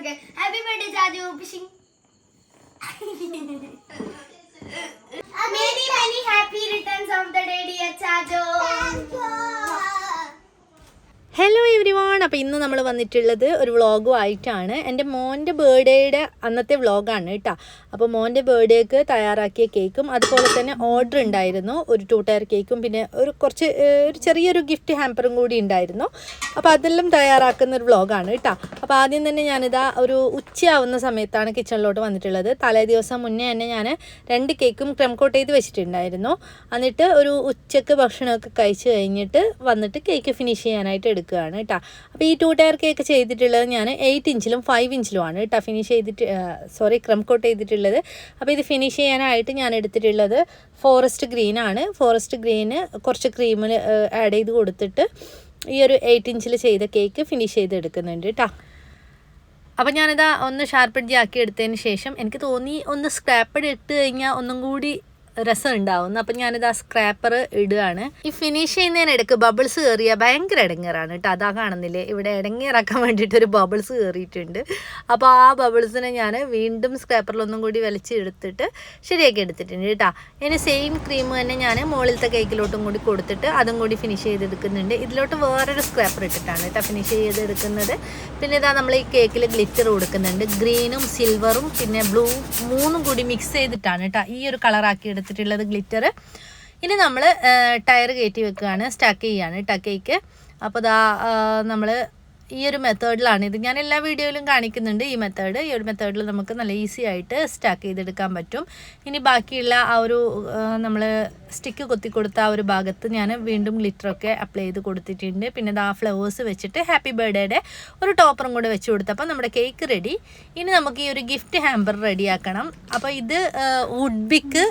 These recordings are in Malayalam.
Okay happy birthday Chaju പിഷിങ് many many happy returns of the day dear Chaju hello everyone അപ്പോൾ ഇന്ന് നമ്മൾ വന്നിട്ടുള്ളത് ഒരു വ്ളോഗും ആയിട്ടാണ്. എന്റെ മോന്റെ ബർത്ത്ഡേയുടെ അന്നത്തെ വ്ളോഗാണ് കേട്ടോ. അപ്പോൾ മോന്റെ ബർത്ത്ഡേക്ക് തയ്യാറാക്കിയ കേക്കും അതുപോലെ തന്നെ ഓർഡർ ഉണ്ടായിരുന്നു. ഒരു ടു ടയർ കേക്കും പിന്നെ ഒരു കുറച്ച് ഒരു ചെറിയൊരു ഗിഫ്റ്റ് ഹാമ്പറും കൂടി ഉണ്ടായിരുന്നു. അപ്പോൾ അതെല്ലാം തയ്യാറാക്കുന്ന ഒരു വ്ളോഗാണ് കേട്ടോ. അപ്പോൾ ആദ്യം തന്നെ ഞാനിതാ ഒരു ഉച്ചയാവുന്ന സമയത്താണ് കിച്ചണിലോട്ട് വന്നിട്ടുള്ളത്. തലേ ദിവസം മുന്നേ തന്നെ ഞാൻ രണ്ട് കേക്കും ക്രം കോട്ട് ചെയ്ത് വെച്ചിട്ടുണ്ടായിരുന്നു. എന്നിട്ട് ഒരു ഉച്ചയ്ക്ക് ഭക്ഷണമൊക്കെ കഴിച്ച് കഴിഞ്ഞിട്ട് വന്നിട്ട് കേക്ക് ഫിനിഷ് ചെയ്യാനായിട്ട് എടുക്കുകയാണ് കേട്ടോ. അപ്പോൾ ഈ ടു ടയർ കേക്ക് ചെയ്തിട്ടുള്ളത് ഞാൻ എയ്റ്റ് ഇഞ്ചിലും ഫൈവ് ഇഞ്ചിലുമാണ് കേട്ടോ ഫിനിഷ് ചെയ്തിട്ട് സോറി ക്രം കോട്ട് ചെയ്തിട്ടുള്ളത്. അപ്പോൾ ഇത് ഫിനിഷ് ചെയ്യാനായിട്ട് ഞാൻ എടുത്തിട്ടുള്ളത് ഫോറസ്റ്റ് ഗ്രീൻ ആണ്. ഫോറസ്റ്റ് ഗ്രീന് കുറച്ച് ക്രീമിൽ ആഡ് ചെയ്ത് കൊടുത്തിട്ട് ഈ ഒരു എയ്റ്റ് ഇഞ്ചിൽ ചെയ്ത കേക്ക് ഫിനിഷ് ചെയ്ത് എടുക്കുന്നുണ്ട് കേട്ടോ. അപ്പോൾ ഞാനിതാ ഒന്ന് ഷാർപ്പഡ്ജി ആക്കി എടുത്തതിന് ശേഷം എനിക്ക് തോന്നി ഒന്ന് സ്ക്രാപ്പഡ് ഇട്ട് കഴിഞ്ഞാൽ ഒന്നും കൂടി രസം ഉണ്ടാവുന്നു അപ്പം ആ സ്ക്രാപ്പർ ഇടുകയാണ് ഈ ഫിനിഷ് ചെയ്യുന്നതിനിടയ്ക്ക് ബബിൾസ് കയറിയ ഭയങ്കര ഇടങ്ങേറാണ് കേട്ടോ. അതാ കാണുന്നില്ലേ? ഇവിടെ ഇടങ്ങേറാക്കാൻ വേണ്ടിയിട്ട് ഒരു ബബിൾസ് കയറിയിട്ടുണ്ട്. അപ്പോൾ ആ ബബിൾസിനെ ഞാൻ വീണ്ടും സ്ക്രാപ്പറിലൊന്നും കൂടി വലിച്ചെടുത്തിട്ട് ശരിയാക്കി എടുത്തിട്ടുണ്ട് കേട്ടോ. ഇനി സെയിം ക്രീം തന്നെ ഞാൻ മുകളിലത്തെ കേക്കിലോട്ടും കൂടി കൊടുത്തിട്ട് അതും കൂടി ഫിനിഷ് ചെയ്തെടുക്കുന്നുണ്ട്. ഇതിലോട്ട് വേറൊരു സ്ക്രാപ്പർ ഇട്ടിട്ടാണ് കേട്ടോ ഫിനിഷ് ചെയ്തെടുക്കുന്നത്. പിന്നെ ഇതാ നമ്മൾ ഈ കേക്കിൽ ഗ്ലിറ്റർ കൊടുക്കുന്നുണ്ട്. ഗ്രീനും സിൽവറും പിന്നെ ബ്ലൂ മൂന്നും കൂടി മിക്സ് ചെയ്തിട്ടാണ് കേട്ടോ ഈ ഒരു കളറാക്കി എടുത്തിട്ടുള്ളത് ഗ്ലിറ്റർ ഇനി നമ്മൾ ടയർ കയറ്റി വെക്കുകയാണ്. സ്റ്റക്ക് ചെയ്യാണ് കേട്ടോ കേക്ക് അപ്പോൾ ദാ നമ്മൾ ഈ ഒരു മെത്തേഡിലാണ് ഇത് ഞാൻ എല്ലാ വീഡിയോയിലും കാണിക്കുന്നുണ്ട് ഈ മെത്തേഡ് ഈ ഒരു മെത്തേഡിൽ നമുക്ക് നല്ല ഈസി ആയിട്ട് സ്റ്റാക്ക് ചെയ്തെടുക്കാൻ പറ്റും. ഇനി ബാക്കിയുള്ള ആ ഒരു നമ്മൾ സ്റ്റിക്ക് കൊത്തി കൊടുത്ത ആ ഒരു ഭാഗത്ത് ഞാൻ വീണ്ടും ഗ്ലിറ്ററൊക്കെ അപ്ലൈ ചെയ്ത് കൊടുത്തിട്ടുണ്ട്. പിന്നെ ആ ഫ്ലവേഴ്സ് വെച്ചിട്ട് ഹാപ്പി ബർത്ത്ഡേയുടെ ഒരു ടോപ്പറും കൂടെ വെച്ച് കൊടുത്തപ്പോൾ നമ്മുടെ കേക്ക് റെഡി ഇനി നമുക്ക് ഈ ഒരു ഗിഫ്റ്റ് ഹാമ്പർ റെഡിയാക്കണം അപ്പോൾ ഇത് വുഡ് ബിക്ക്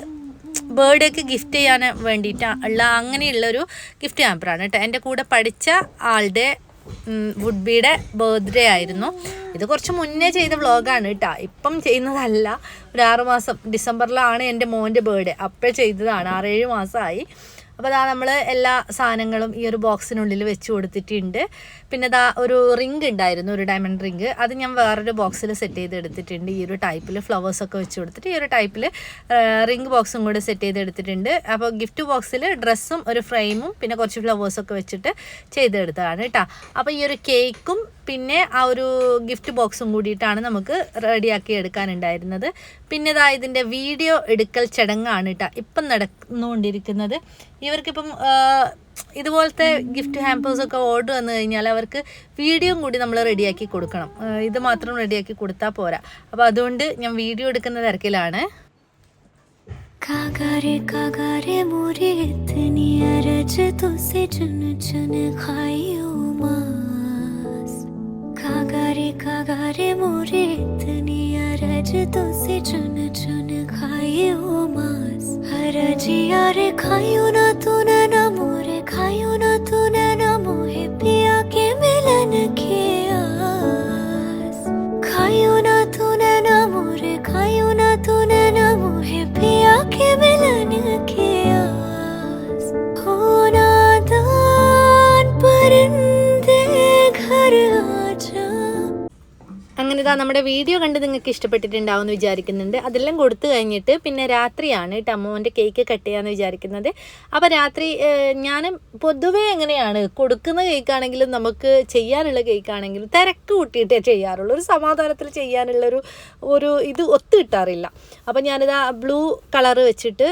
ബർത്ത്ഡേക്ക് ഗിഫ്റ്റ് ചെയ്യാൻ വേണ്ടിയിട്ട് ഉള്ള അങ്ങനെയുള്ളൊരു ഗിഫ്റ്റ് ഹാമ്പറാണ് കേട്ടോ. എന്റെ കൂടെ പഠിച്ച ആളുടെ വുഡ് ബിയുടെ ബർത്ത്ഡേ ആയിരുന്നു. ഇത് കുറച്ച് മുന്നേ ചെയ്ത വ്ളോഗാണ് കേട്ടോ. ഇപ്പം ചെയ്യുന്നതല്ല. ഒരു ആറുമാസം ഡിസംബറിലാണ് എന്റെ മോന്റെ ബർത്ത്ഡേ. അപ്പോൾ ചെയ്തതാണ്. ആറേഴ് മാസമായി. അപ്പോൾ അതാ നമ്മൾ എല്ലാ സാധനങ്ങളും ഈ ഒരു ബോക്സിനുള്ളിൽ വെച്ച് കൊടുത്തിട്ടുണ്ട്. പിന്നെ അതാ ഒരു റിംഗ് ഉണ്ടായിരുന്നു ഒരു ഡയമണ്ട് റിംഗ്. അത് ഞാൻ വേറൊരു ബോക്സിൽ സെറ്റ് ചെയ്ത് എടുത്തിട്ടുണ്ട് ഈ ഒരു ടൈപ്പിൽ ഫ്ലവേഴ്സൊക്കെ വെച്ച് കൊടുത്തിട്ട് ഈ ഒരു ടൈപ്പിൽ റിംഗ് ബോക്സും കൂടെ സെറ്റ് ചെയ്ത് എടുത്തിട്ടുണ്ട് അപ്പോൾ ഗിഫ്റ്റ് ബോക്സിൽ ഡ്രസ്സും ഒരു ഫ്രെയിമും പിന്നെ കുറച്ച് ഫ്ലവേഴ്സൊക്കെ വെച്ചിട്ട് ചെയ്തെടുത്തതാണ് കേട്ടോ അപ്പോൾ ഈ ഒരു കേക്കും പിന്നെ ആ ഒരു ഗിഫ്റ്റ് ബോക്സും കൂടിയിട്ടാണ് നമുക്ക് റെഡിയാക്കി എടുക്കാനുണ്ടായിരുന്നത് പിന്നെ ഇതാ ഇതിൻ്റെ വീഡിയോ എടുക്കൽ ചടങ്ങാണ് കേട്ടോ ഇപ്പം നടന്നുകൊണ്ടിരിക്കുന്നത് ഇവർക്കിപ്പം ആ, ഇതുപോലത്തെ ഗിഫ്റ്റ് ഹാമ്പേഴ്സ് ഒക്കെ ഓർഡർ വന്നു കഴിഞ്ഞാൽ അവർക്ക് വീഡിയോ കൂടി നമ്മൾ റെഡിയാക്കി കൊടുക്കണം ആ, ഇത് മാത്രം റെഡിയാക്കി കൊടുത്താൽ പോരാ അപ്പോൾ അതുകൊണ്ട് ഞാൻ വീഡിയോ എടുക്കുന്ന തിരക്കിലാണ് कागारे कागारे मोरे इतनी अरज तुझसे चुन चुन खाई कागारे कागारे मोरे इतनी अरज तुझसे चुन चुन खाई मास अरज यारे खायो ना तूने ना मोरे खायो ना तूने ना ഇതാ നമ്മുടെ വീഡിയോ കണ്ട് നിങ്ങൾക്ക് ഇഷ്ടപ്പെട്ടിട്ടുണ്ടാവും എന്ന് വിചാരിക്കുന്നുണ്ട്. അതെല്ലാം കൊടുത്തു കഴിഞ്ഞിട്ട് പിന്നെ രാത്രിയാണ് കേട്ടോ അമ്മോന്റെ കേക്ക് കട്ട് ചെയ്യാമെന്ന് വിചാരിക്കുന്നത്. അപ്പോൾ രാത്രി ഞാൻ പൊതുവേ എങ്ങനെയാണ് കൊടുക്കുന്ന കേക്കാണെങ്കിലും നമുക്ക് ചെയ്യാനുള്ള കേക്കാണെങ്കിലും തിരക്ക് കൂട്ടിയിട്ടേ ചെയ്യാറുള്ളൂ. ഒരു സമാധാനത്തിൽ ചെയ്യാനുള്ളൊരു ഒരു ഇത് ഒത്തു കിട്ടാറില്ല. അപ്പോൾ ഞാനിതാ ബ്ലൂ കളറ് വെച്ചിട്ട്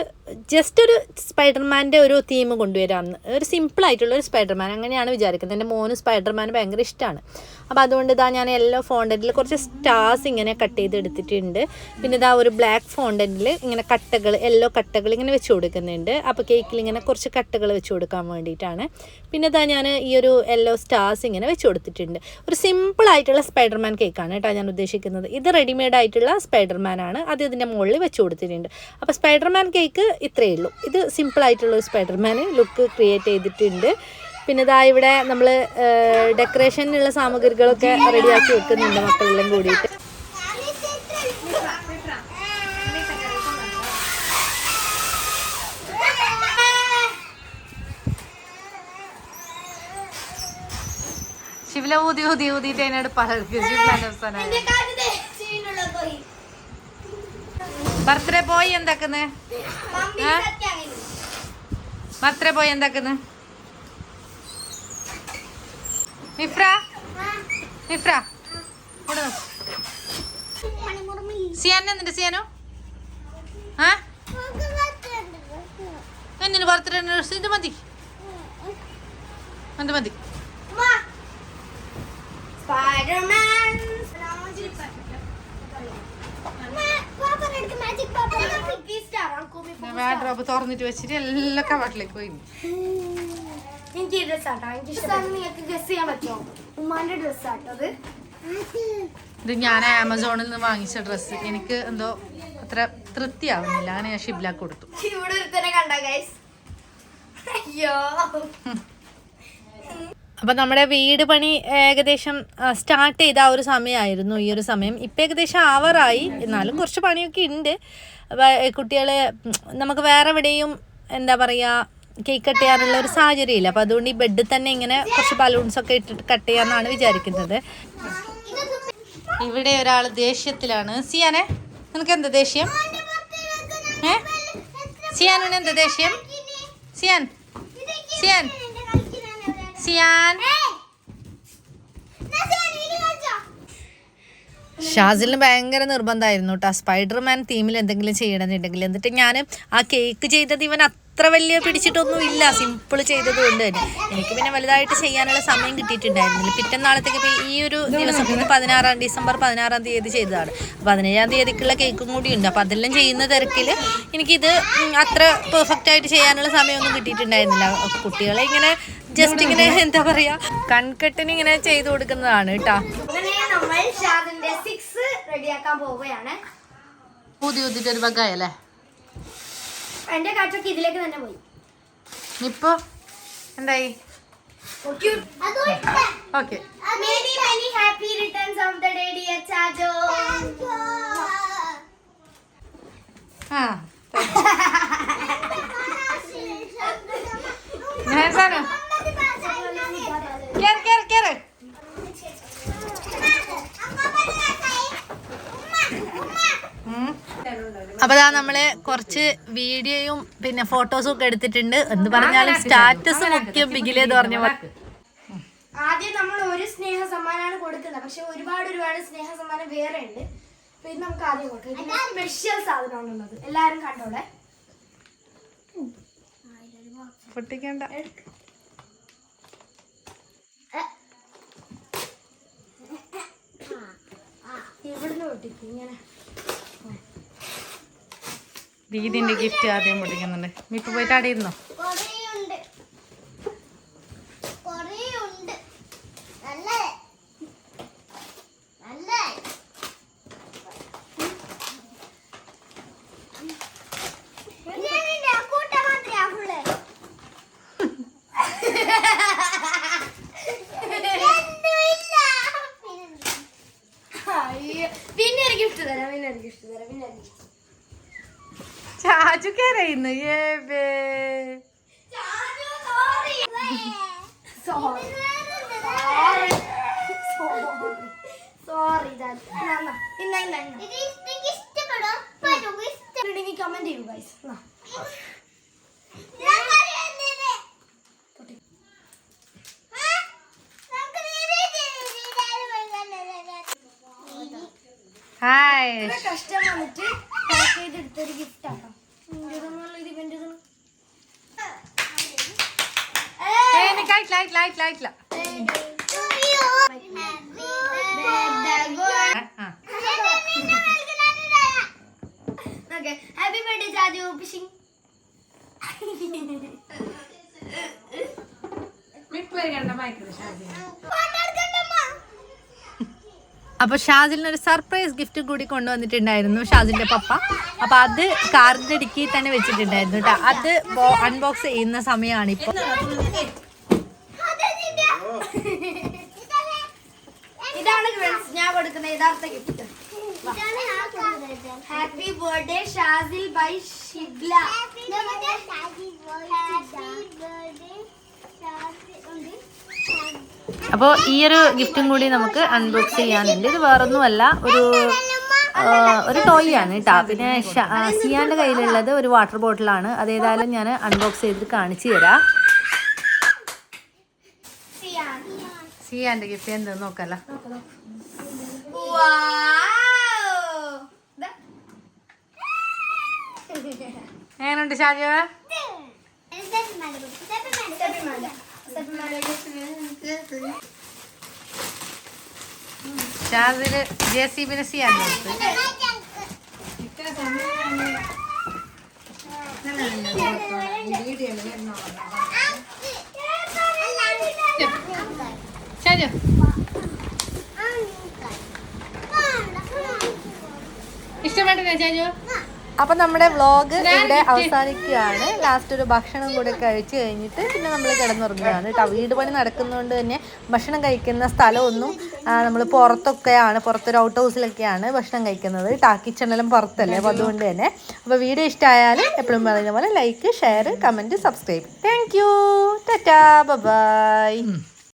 ജസ്റ്റ് ഒരു സ്പൈഡർമാന്റെ ഒരു തീം കൊണ്ടുവരാമെന്ന് ഒരു സിമ്പിളായിട്ടുള്ള ഒരു സ്പൈഡർമാൻ അങ്ങനെയാണ് വിചാരിക്കുന്നത്. എന്റെ മോന് സ്പൈഡർമാൻ ഭയങ്കര ഇഷ്ടമാണ് അപ്പോൾ അതുകൊണ്ട് ഇതാ ഞാൻ യെല്ലോ ഫോണ്ടന്റിൽ കുറച്ച് സ്റ്റാർസ് ഇങ്ങനെ കട്ട് ചെയ്ത് എടുത്തിട്ടുണ്ട് പിന്നെ ഇതാ ഒരു ബ്ലാക്ക് ഫോണ്ടന്റിൽ ഇങ്ങനെ കട്ടകൾ യെല്ലോ കട്ടകൾ ഇങ്ങനെ വെച്ച് കൊടുക്കുന്നുണ്ട്. അപ്പോൾ കേക്കിൽ ഇങ്ങനെ കുറച്ച് കട്ടകൾ വെച്ച് കൊടുക്കാൻ വേണ്ടിയിട്ടാണ്. പിന്നെ ഇതാ ഞാൻ ഈ ഒരു യെല്ലോ സ്റ്റാർസ് ഇങ്ങനെ വെച്ച് കൊടുത്തിട്ടുണ്ട്. ഒരു സിമ്പിൾ ആയിട്ടുള്ള സ്പൈഡർമാൻ കേക്കാണ് കേട്ടോ ഞാൻ ഉദ്ദേശിക്കുന്നത്. ഇത് റെഡിമെയ്ഡ് ആയിട്ടുള്ള സ്പൈഡർമാൻ ആണ് അത് ഇതിന്റെ മുകളിൽ വെച്ച് കൊടുത്തിട്ടുണ്ട്. അപ്പോൾ സ്പൈഡർമാൻ കേക്ക് ഇത്രയേ ഉള്ളൂ. ഇത് സിമ്പിൾ ആയിട്ടുള്ള ഒരു സ്പൈഡർമാൻ ലുക്ക് ക്രിയേറ്റ് ചെയ്തിട്ടുണ്ട്. പിന്നെ ഇതാ ഇവിടെ നമ്മൾ ഡെക്കറേഷനുള്ള സാമഗ്രികളൊക്കെ റെഡിയാക്കി വെക്കുന്നുണ്ട് മക്കളെല്ലാം കൂടിയിട്ട്. ശിവല ഊതി ഊതി ഊതിയിട്ട് അതിനോട് പറഞ്ഞു ശിവല എന്റെ കാറ്റ് തേച്ചിട്ടുള്ള പോയി ബർത്ത്ഡേ പോയി എന്താക്കുന്നു? ബർത്ത്ഡേ പോയി എന്താക്കുന്നു? മിഫ്ര? മിഫ്ര. സിയാൻ സിയാനോ ആ? എന്തിന് ബർത്ത്ഡേ ഇത് മതി. അത് മതി? സ്പൈഡർമാൻ. വാഡ്രോബ് തുറന്നിട്ട് വെച്ചിട്ട് എല്ലാ കവാട്ടിലേക്ക് പോയി. എനിക്ക് ഡ്രസ് ആട്ടോ എനിക്ക് ഇഷ്ടമാണ് നിങ്ങൾക്ക് ഗസ് ചെയ്യാൻ പറ്റുമോ? ഉമ്മാന്റെ ഡ്രസ് ഇത് ഞാൻ ആമസോണിൽ നിന്ന് വാങ്ങിച്ച ഡ്രസ്സ് എനിക്ക് എന്തോ അത്ര തൃപ്തിയാവുന്നില്ല. അങ്ങനെ ഞാൻ ഷിബ്ലാക്ക് കൊടുത്തു. ഇവിടെ ഒരുത്തനെ കണ്ട ഗൈസ് അയ്യോ. അപ്പം നമ്മുടെ വീട് പണി ഏകദേശം സ്റ്റാർട്ട് ചെയ്ത ആ ഒരു സമയമായിരുന്നു ഈ ഒരു സമയം. ഇപ്പം ഏകദേശം ആവറായി എന്നാലും കുറച്ച് പണിയൊക്കെ ഉണ്ട്. കുട്ടികൾ നമുക്ക് വേറെ എവിടെയും എന്താ പറയുക കേക്ക് കട്ട് ചെയ്യാനുള്ള ഒരു സാഹചര്യമില്ല അപ്പോൾ അതുകൊണ്ട് ഈ ബെഡിൽ തന്നെ ഇങ്ങനെ കുറച്ച് ബലൂൺസൊക്കെ ഇട്ടിട്ട് കട്ട് ചെയ്യാമെന്നാണ് വിചാരിക്കുന്നത്. ഇവിടെ ഒരാൾ ദേഷ്യത്തിലാണ്. സിയാനെ നിനക്ക് എന്താ ദേഷ്യം? ഏ? സിയാനിന് എന്താ ദേഷ്യം? സിയാൻ സിയാൻ സിയാൻ. ഷാസിലിന് ഭയങ്കര നിർബന്ധമായിരുന്നു കേട്ടോ സ്പൈഡർമാൻ തീമിൽ എന്തെങ്കിലും ചെയ്യണമെന്നുണ്ടെങ്കിൽ. എന്നിട്ട് ഞാൻ ആ കേക്ക് ചെയ്തത് ഇവൻ അത്ര വലിയ പിടിച്ചിട്ടൊന്നും ഇല്ല സിമ്പിൾ ചെയ്തത് കൊണ്ട് തന്നെ. എനിക്ക് പിന്നെ വലുതായിട്ട് ചെയ്യാനുള്ള സമയം കിട്ടിയിട്ടുണ്ടായിരുന്നില്ല. പിറ്റന്നാളത്തേക്ക് ഈ ഒരു ദിവസം ഇന്ന് പതിനാറാം ഡിസംബർ പതിനാറാം തീയതി ചെയ്തതാണ്. അപ്പോൾ പതിനേഴാം തീയതിക്കുള്ള കേക്കും കൂടി ഉണ്ട്. അപ്പോൾ അതെല്ലാം ചെയ്യുന്ന തിരക്കിൽ എനിക്കിത് അത്ര പെർഫെക്റ്റ് ആയിട്ട് ചെയ്യാനുള്ള സമയമൊന്നും കിട്ടിയിട്ടുണ്ടായിരുന്നില്ല. കുട്ടികളെ ഇങ്ങനെ ജസ്റ്റ് ഇങ്ങനെ എന്താ പറയുക കൺകെട്ടിന് ഇങ്ങനെ ചെയ്തു കൊടുക്കുന്നതാണ് കേട്ടോ ഷാദിന്റെ സിക്സ് റെഡിയാക്കാൻ പോവുകയാണ്. പുതിയ പുതിയ ഒരു ബഗ്ഗായല്ലേ എന്റെ കാറ്റൊക്കെ ഇതിലേക്ക് തന്നെ പോയി. ഇപ്പോ എന്തായി? Okay many happy returns of the day, dear Chajo. ആ. ഞാൻ സാധനം കേറ് കേറ് കേറ്. അപ്പൊ അതാ നമ്മൾ കുറച്ച് വീഡിയോയും പിന്നെ ഫോട്ടോസും ഒക്കെ എടുത്തിട്ടുണ്ട്. എന്ന് പറഞ്ഞാലും സ്റ്റാറ്റസ് മുഖ്യം ബിഗിലെന്ന് പറഞ്ഞ. ആദ്യം നമ്മൾ ഒരു സ്നേഹ സമ്മാനമാണ് കൊടുക്കുന്നത്. പക്ഷെ ഒരുപാട് ഒരുപാട് സ്നേഹ സമ്മാനം വേറെ ഉണ്ട്. പിന്നെ ഇത് നമുക്ക് ആദ്യം കൊടുക്കാം. സ്പെഷ്യൽ സാധനമാണ് ഉള്ളത്. എല്ലാരും കണ്ടോടെ പൊട്ടിക്കണ്ട. ഇവിടുന്ന് പൊട്ടിക്കും? ഇങ്ങനെ. ദീദിന്റെ ഗിഫ്റ്റ് ആദ്യം പൊട്ടിക്കുന്നുണ്ട് ഇപ്പൊ പോയിട്ട് അവിടെ ഇരുന്നോ കൊറേയുണ്ട് കൊറേയുണ്ട് നല്ല നല്ല പിന്നെ ഒരു ഗിഫ്റ്റ് തരാം പിന്നെ ഒരു ഗിഫ്റ്റ് തരാം പിന്നെ ഒരു gift. Sorry. Sorry. Sorry, Dad. ഇന്ന, ഇന്ന, ഏ ലൈറ്റ് ആയിട്ടില്ല ഹാപ്പി ബർത്ത്ഡേ Jaju. Wishing. അപ്പൊ ഷാജിലിന് ഒരു സർപ്രൈസ് ഗിഫ്റ്റ് കൂടി കൊണ്ടുവന്നിട്ടുണ്ടായിരുന്നു ഷാജിന്റെ പപ്പ അപ്പൊ അത് കാറിന്റെ ഇടുക്കി തന്നെ വെച്ചിട്ടുണ്ടായിരുന്നു കേട്ടോ അത് അൺബോക്സ് ചെയ്യുന്ന സമയമാണ് ഇപ്പൊ ഇതാണ് friends ഞാൻ കൊടുക്കുന്ന യഥാർത്ഥ gift happy birthday Shazil by Shibla അപ്പോൾ ഈ ഒരു ഗിഫ്റ്റും കൂടി നമുക്ക് അൺബോക്സ് ചെയ്യാനുണ്ട്. ഇത് വേറൊന്നുമല്ല ഒരു ഒരു ടോയ് ആണ് കേട്ടോ. പിന്നെ സിയാന്റെ കയ്യിലുള്ളത് ഒരു വാട്ടർ ബോട്ടിലാണ് അത് ഏതായാലും ഞാൻ അൺബോക്സ് ചെയ്തിട്ട് കാണിച്ചു തരാം. സിയാൻ. സിയാന്റെ ഗിഫ്റ്റ് എന്തെന്ന് നോക്കാലോ. Wow. ദാ. എങ്ങനെയുണ്ട് ഷാജോ ഷാജിൽ ജെ സി ബിന് ഇഷ്ടപ്പെട്ടില്ലേ ഷാജോ അപ്പൊ നമ്മുടെ വ്ളോഗ് ഇവിടെ അവസാനിക്കുകയാണ്. ലാസ്റ്റ് ഒരു ഭക്ഷണം കൂടെ കഴിച്ചു കഴിഞ്ഞിട്ട് പിന്നെ നമ്മൾ കിടന്നുറങ്ങുകയാണ് കേട്ടോ. വീട് പണി നടക്കുന്നതുകൊണ്ട് തന്നെ ഭക്ഷണം കഴിക്കുന്ന സ്ഥലമൊന്നും നമ്മൾ പുറത്തൊക്കെയാണ് പുറത്തൊരു ഔട്ട് ഹൗസിലൊക്കെയാണ് ഭക്ഷണം കഴിക്കുന്നത് കേട്ടോ. കിച്ചണെല്ലാം പുറത്തല്ലേ അപ്പോൾ അതുകൊണ്ട് തന്നെ. അപ്പോൾ വീഡിയോ ഇഷ്ടമായാൽ എപ്പോഴും പറയുന്ന പോലെ like share comment subscribe thank you tata bye